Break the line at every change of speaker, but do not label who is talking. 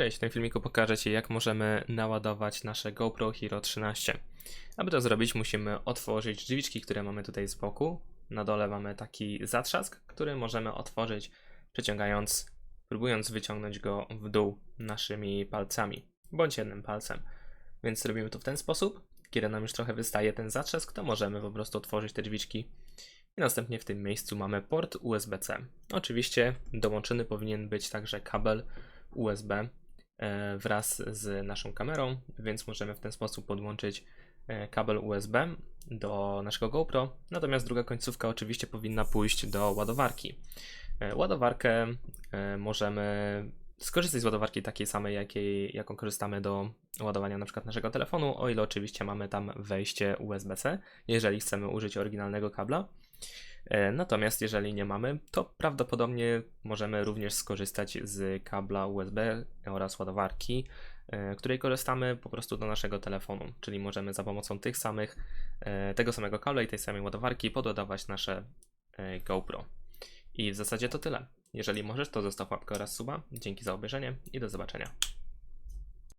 Cześć, w tym filmiku pokażę Ci jak możemy naładować nasze GoPro Hero 13. Aby to zrobić musimy otworzyć drzwiczki, które mamy tutaj z boku. Na dole mamy taki zatrzask, który możemy otworzyć przeciągając, próbując wyciągnąć go w dół naszymi palcami, bądź jednym palcem. Więc robimy to w ten sposób. Kiedy nam już trochę wystaje ten zatrzask, to możemy po prostu otworzyć te drzwiczki i następnie w tym miejscu mamy port USB-C. Oczywiście dołączony powinien być także kabel USB wraz z naszą kamerą, więc możemy w ten sposób podłączyć e, kabel USB do naszego GoPro. Natomiast druga końcówka oczywiście powinna pójść do ładowarki. E, Ładowarkę e, możemy skorzystać z ładowarki takiej samej, jakiej, jaką korzystamy do ładowania na przykład naszego telefonu, o ile oczywiście mamy tam wejście USB-C, jeżeli chcemy użyć oryginalnego kabla. E, Natomiast jeżeli nie mamy, to prawdopodobnie możemy również skorzystać z kabla USB oraz ładowarki, e, której korzystamy po prostu do naszego telefonu, czyli możemy za pomocą tych samych, e, tego samego kabla i tej samej ładowarki podładować nasze GoPro. I w zasadzie to tyle. Jeżeli możesz, to zostaw łapkę oraz suba. Dzięki za obejrzenie i do zobaczenia.